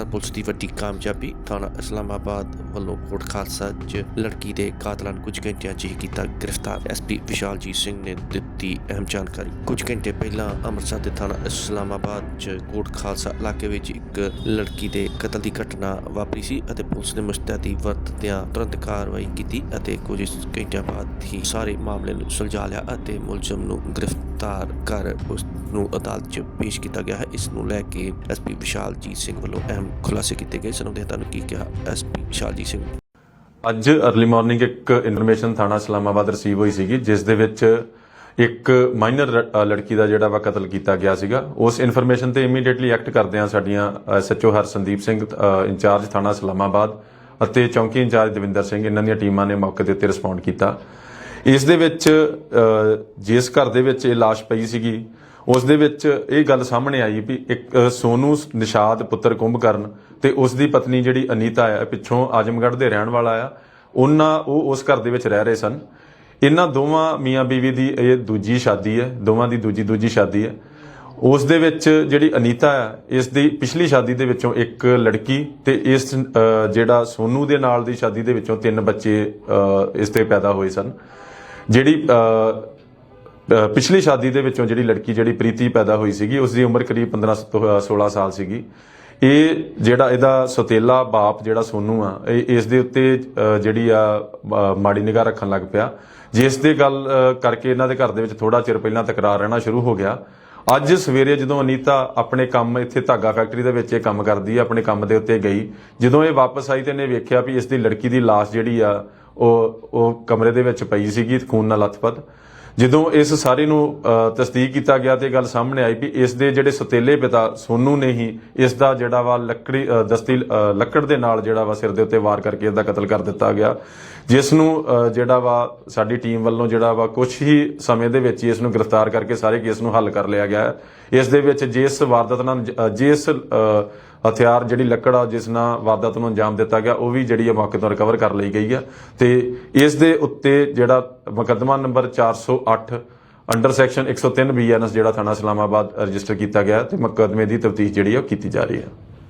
Police ਦੀ ਵੱਡੀ ਕਾਮਯਾਬੀ, ਥਾਣਾ ਇਸਲਾਮਾਬਾਦ ਵੱਲੋਂ ਕੋਟ ਖਾਲਸਾ 'ਚ ਲੜਕੀ ਦੇ ਕਾਤਲਾਂ ਨੂੰ ਕੁਝ ਘੰਟਿਆਂ 'ਚ ਹੀ ਕੀਤਾ ਗ੍ਰਿਫਤਾਰ। ਐਸਪੀ ਵਿਸ਼ਾਲਜੀਤ ਸਿੰਘ ਨੇ ਦਿੱਤੀ ਅਹਿਮ ਜਾਣਕਾਰੀ। ਕੁਝ ਘੰਟੇ ਪਹਿਲਾਂ ਅੰਮ੍ਰਿਤਸਰ ਦੇ ਥਾਣਾ ਇਸਲਾਮਾਬਾਦ 'ਚ ਕੋਟ ਖਾਲਸਾ ਇਲਾਕੇ ਵਿੱਚ ਇੱਕ ਲੜਕੀ ਦੇ ਕਤਲ ਦੀ ਘਟਨਾ ਵਾਪਰੀ ਸੀ ਅਤੇ ਪੁਲਿਸ ਨੇ ਮੁਸਤੈਦੀ ਵਰਤਦਿਆਂ ਤੁਰੰਤ ਕਾਰਵਾਈ ਕੀਤੀ ਅਤੇ ਕੁਝ ਘੰਟਿਆਂ ਬਾਅਦ ਹੀ ਸਾਰੇ ਮਾਮਲੇ ਨੂੰ ਸੁਲਝਾ ਲਿਆ ਅਤੇ ਮੁਲਜ਼ਮ ਨੂੰ ਗ੍ਰਿਫਤਾਰ ਕਰ ਉਸ ਨੂੰ ਅਦਾਲਤ 'ਚ ਪੇਸ਼ ਕੀਤਾ ਗਿਆ ਹੈ। ਇਸ ਨੂੰ ਲੈ ਕੇ ਐਸਪੀ ਵਿਸ਼ਾਲਜੀਤ ਸਿੰਘ ਵੱਲੋਂ ਅਹਿਮ ਖੁਲਾਸੇ ਕੀਤੇ ਗਏ। ਸੁਣਾਉਂਦੇ ਹਾਂ ਤੁਹਾਨੂੰ ਕੀ ਕਿਹਾ ਐਸਪੀ ਵਿਸ਼ਾਲਜੀਤ ਸਿੰਘ? ਅੱਜ अर्ਲੀ ਮਾਰਨਿੰਗ ਇੱਕ ਇਨਫੋਰਮੇਸ਼ਨ ਥਾਣਾ ਇਸਲਾਮਾਬਾਦ ਰਿਸੀਵ ਹੋਈ ਸੀਗੀ, ਜਿਸ ਦੇ ਵਿੱਚ ਇੱਕ ਮਾਈਨਰ ਲੜਕੀ ਦਾ ਜਿਹੜਾ ਵਾ ਕਤਲ ਕੀਤਾ ਗਿਆ ਸੀਗਾ। ਉਸ ਇਨਫੋਰਮੇਸ਼ਨ ਤੇ ਇਮੀਡੀਏਟਲੀ ਐਕਟ ਕਰਦੇ ਆ ਸਾਡੀਆਂ ਐਸਐਚਓ ਹਰਸੰਦੀਪ ਸਿੰਘ ਇੰਚਾਰਜ ਥਾਣਾ ਇਸਲਾਮਾਬਾਦ ਅਤੇ ਚੌਂਕੀ ਇੰਚਾਰਜ ਦਵਿੰਦਰ ਸਿੰਘ, ਇਹਨਾਂ ਦੀਆਂ ਟੀਮਾਂ ਨੇ ਮੌਕੇ ਦੇ ਉੱਤੇ ਰਿਸਪੌਂਡ ਕੀਤਾ। ਇਸ ਦੇ ਵਿੱਚ ਜਿਸ ਘਰ ਦੇ ਵਿੱਚ ਇਹ ਲਾਸ਼ ਪਈ ਸੀਗੀ ਉਸ ਦੇ ਵਿੱਚ ਇਹ ਗੱਲ ਸਾਹਮਣੇ ਆਈ ਵੀ ਇੱਕ ਅ, ਸੋਨੂ ਨਿਸ਼ਾਦ ਪੁੱਤਰ ਕੁੰਭਕਰਨ ਤੇ ਉਸ ਦੀ ਪਤਨੀ ਜਿਹੜੀ ਅਨੀਤਾ ਆ ਪਿੱਛੋਂ ਆਜਮਗੜ੍ਹ ਦੇ ਰਹਿਣ ਵਾਲਾ ਆ। ਉਹਨਾਂ ਉਹ ਉਸ ਘਰ ਦੇ ਵਿੱਚ ਰਹਿ ਰਹੇ ਸਨ। ਇਹਨਾਂ ਦੋਵਾਂ ਮੀਆਂ ਬੀਵੀ ਦੀ ਇਹ ਦੂਜੀ ਸ਼ਾਦੀ ਹੈ ਦੋਵਾਂ ਦੀ ਦੂਜੀ ਦੂਜੀ ਸ਼ਾਦੀ ਹੈ। ਉਸ ਦੇ ਵਿੱਚ ਜਿਹੜੀ ਅਨੀਤਾ ਆ ਇਸ ਦੀ ਪਿਛਲੀ ਸ਼ਾਦੀ ਦੇ ਵਿੱਚੋਂ ਇੱਕ ਲੜਕੀ ਤੇ ਇਸ ਜਿਹੜਾ ਸੋਨੂ ਦੇ ਨਾਲ ਦੀ ਸ਼ਾਦੀ ਦੇ ਵਿੱਚੋਂ ਤਿੰਨ ਬੱਚੇ ਅ, ਇਸ ਤੇ ਪੈਦਾ ਹੋਏ ਸਨ। ਜਿਹੜੀ ਅ, ਪਿਛਲੀ ਸ਼ਾਦੀ ਦੇ ਵਿੱਚੋਂ ਜਿਹੜੀ ਲੜਕੀ ਜਿਹੜੀ ਪ੍ਰੀਤੀ ਪੈਦਾ ਹੋਈ ਸੀਗੀ, ਉਸ ਦੀ ਉਮਰ ਕਰੀਬ 15 ਤੋਂ 16 ਸਾਲ ਸੀਗੀ। ਇਹ ਜਿਹੜਾ ਇਹਦਾ ਸੋਤੇਲਾ ਬਾਪ ਜਿਹੜਾ ਸੋਨੂ ਆ, ਇਹ ਇਸ ਦੇ ਉੱਤੇ ਜਿਹੜੀ ਆ ਮਾੜੀ ਨਿਗਾਹ ਰੱਖਣ ਲੱਗ ਪਿਆ। ਜਿਸ ਦੇ ਗੱਲ ਕਰਕੇ ਇਹਨਾਂ ਦੇ ਘਰ ਦੇ ਵਿੱਚ ਥੋੜਾ ਚਿਰ ਪਹਿਲਾਂ ਤਕਰਾਰ ਰਹਿਣਾ ਸ਼ੁਰੂ ਹੋ ਗਿਆ। ਅੱਜ ਸਵੇਰੇ ਜਦੋਂ ਅਨੀਤਾ ਆਪਣੇ ਕੰਮ ਇੱਥੇ ਧਾਗਾ ਫੈਕਟਰੀ ਦੇ ਵਿੱਚ ਇਹ ਕੰਮ ਕਰਦੀ ਆ, ਆਪਣੇ ਕੰਮ ਦੇ ਉੱਤੇ ਗਈ, ਜਦੋਂ ਇਹ ਵਾਪਸ ਆਈ ਤੇ ਇਹਨੇ ਵੇਖਿਆ ਵੀ ਇਸ ਦੀ ਲੜਕੀ ਦੀ ਲਾਸ਼ ਜਿਹੜੀ ਆ, ਉਹ ਉਹ ਕਮਰੇ ਦੇ ਵਿੱਚ ਪਈ ਸੀਗੀ, ਖੂਨ ਨਾਲ ਲੱਥਪੱਥ ਜਦੋਂ ਇਸ ਸਾਰੇ ਨੂੰ ਤਸਦੀਕ ਕੀਤਾ ਗਿਆ ਤੇ ਗੱਲ ਸਾਹਮਣੇ ਆਈ ਵੀ ਇਸ ਦੇ ਜਿਹੜੇ ਸਤੇਲੇ ਪਿਤਾ ਸੋਨੂ ਨੇ ਹੀ ਇਸ ਦਾ ਜਿਹੜਾ ਵਾ ਲੱਕੜੀ ਦਸਤੀ ਲੱਕੜ ਦੇ ਨਾਲ ਜਿਹੜਾ ਵਾ ਸਿਰ ਦੇ ਉੱਤੇ ਵਾਰ ਕਰਕੇ ਇਸ ਦਾ ਕਤਲ ਕਰ ਦਿੱਤਾ ਗਿਆ। ਜਿਸ ਨੂੰ ਜਿਹੜਾ ਵਾ ਸਾਡੀ ਟੀਮ ਵੱਲੋਂ ਜਿਹੜਾ ਵਾ ਕੁਝ ਹੀ ਸਮੇਂ ਦੇ ਵਿੱਚ ਹੀ ਇਸ ਨੂੰ ਗ੍ਰਿਫਤਾਰ ਕਰਕੇ ਸਾਰੇ ਕੇਸ ਨੂੰ ਹੱਲ ਕਰ ਲਿਆ ਗਿਆ। ਹੈ ਇਸ ਦੇ ਵਿੱਚ ਜਿਸ ਵਾਰਦਾਤ ਨਾਲ ਜਿਸ ਅ, ਹਥਿਆਰ ਜਿਹੜੀ ਲੱਕੜ ਆ, ਜਿਸ ਨਾਲ ਵਾਰਦਾਤ ਨੂੰ ਅੰਜਾਮ ਦਿੱਤਾ ਗਿਆ, ਉਹ ਵੀ ਜਿਹੜੀ ਆ ਮੌਕੇ ਤੋਂ ਰਿਕਵਰ ਕਰ ਲਈ ਗਈ ਆ। ਤੇ ਇਸ ਦੇ ਉੱਤੇ ਜਿਹੜਾ ਮੁਕੱਦਮਾ ਨੰਬਰ 408 ਅੰਡਰ ਸੈਕਸ਼ਨ 103 ਬੀਐਨਐਸ ਜਿਹੜਾ ਥਾਣਾ ਇਸਲਾਮਾਬਾਦ ਰਜਿਸਟਰ ਕੀਤਾ ਗਿਆ ਤੇ ਮੁਕੱਦਮੇ ਦੀ ਤਫਤੀਸ਼ ਜਿਹੜੀ ਆ ਉਹ ਕੀਤੀ ਜਾ ਰਹੀ ਹੈ।